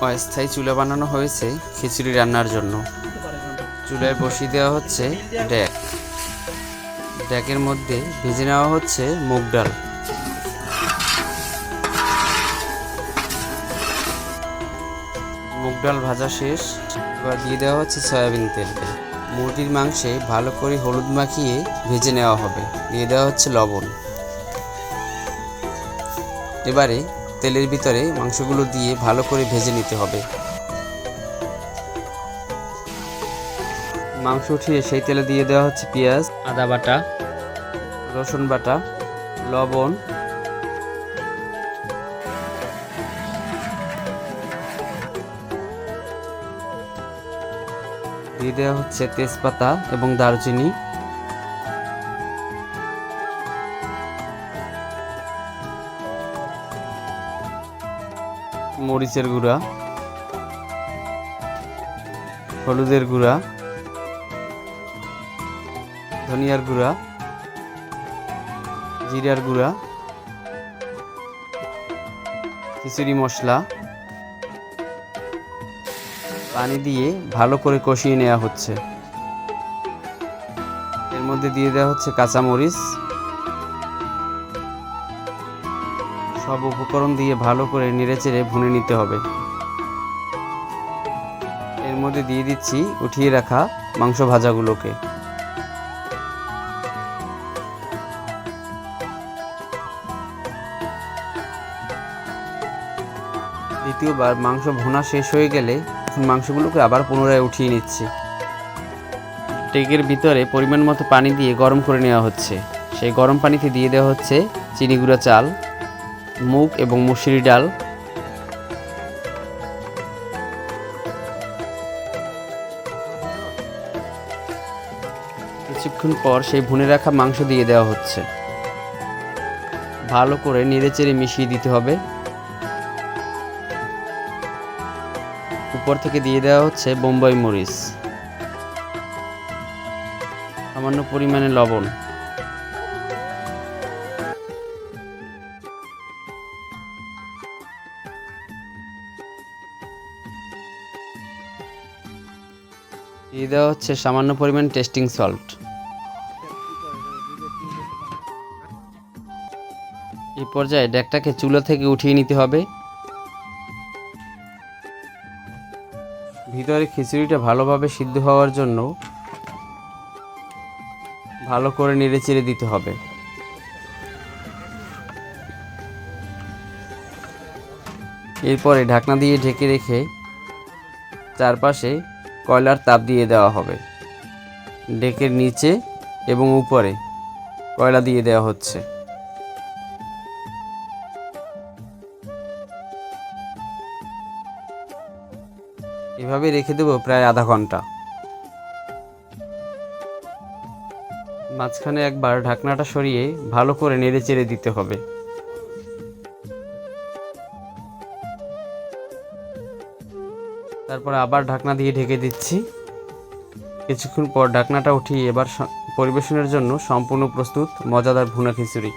অস্থায়ী চুলা বানানো হয়েছে খিচুড়ি রান্নার জন্য। চুলায় বসিয়ে দেওয়া হচ্ছে ড্যাক ড্যাকের মধ্যে ভেজে নেওয়া হচ্ছে মুগ ডাল। মুগ ডাল ভাজা শেষ। এবার দিয়ে দেওয়া হচ্ছে সয়াবিন তেল। মুরগির মাংসে ভালো করে হলুদ মাখিয়ে ভেজে নেওয়া হবে। দিয়ে দেওয়া হচ্ছে লবণ। এবারে তেলের ভিতরে মাংসগুলো দিয়ে ভালো করে ভেজে নিতে হবে। মাংস উঠিয়ে সেই তেলে দিয়ে দেওয়া হচ্ছে পেঁয়াজ, আদা বাটা, রসুন বাটা, লবণ। দিয়ে দেওয়া হচ্ছে তেজপাতা এবং দারচিনি। মরিচের গুঁড়া, হলুদের গুঁড়া, ধনিয়ার গুঁড়া, জিরার গুঁড়া, খিচুড়ি মশলা, পানি দিয়ে ভালো করে কষিয়ে নেওয়া হচ্ছে। এর মধ্যে দিয়ে দেওয়া হচ্ছে কাঁচামরিচ সব উপকরণ দিয়ে ভালো করে নেড়েচেড়ে ভুনে নিতে হবে। এর মধ্যে দিয়ে দিচ্ছি উঠিয়ে রাখা মাংস ভাজাগুলোকে। দ্বিতীয়বার মাংস ভোনা শেষ হয়ে গেলে মাংসগুলোকে আবার পুনরায় উঠিয়ে নিচ্ছি। টেকের ভিতরে পরিমাণ মতো পানি দিয়ে গরম করে নেওয়া হচ্ছে। সেই গরম পানিতে দিয়ে দেওয়া হচ্ছে চিনি গুঁড়া চাল। মুগ এবং মুসুরি ডাল। কিছুক্ষণ পর সেই ভুনে রাখা মাংস দিয়ে দেওয়া হচ্ছে। ভালো করে নেড়েচেড়ে মিশিয়ে দিতে হবে। উপর থেকে দিয়ে দেওয়া হচ্ছে বোম্বাই মরিচ। সামান্য পরিমাণে লবণ। দিয়ে দেওয়া হচ্ছে সামান্য পরিমাণ টেস্টিং সল্ট এই পর্যায়ে ডেকটাকে চুলা থেকে উঠিয়ে নিতে হবে। ভিতরে খিচুড়িটা ভালোভাবে সিদ্ধ হওয়ার জন্য ভালো করে নেড়ে চেড়ে দিতে হবে। এরপরে ঢাকনা দিয়ে ঢেকে রেখে চারপাশে কয়লার তাপ দিয়ে দেওয়া হবে। ডেকের নিচে এবং উপরে কয়লা দিয়ে দেওয়া হচ্ছে। এভাবে রেখে দেবো প্রায় আধা ঘণ্টা। মাঝখানে একবার ঢাকনাটা সরিয়ে ভালো করে নেড়ে চেড়ে দিতে হবে। তারপর আবার ঢাকনা দিয়ে ঢেকে দিচ্ছি। কিছুক্ষণ পর ঢাকনাটা উঠিয়ে এবার পরিবেশনের জন্য সম্পূর্ণ প্রস্তুত, মজাদার ভুনা খিচুড়ি।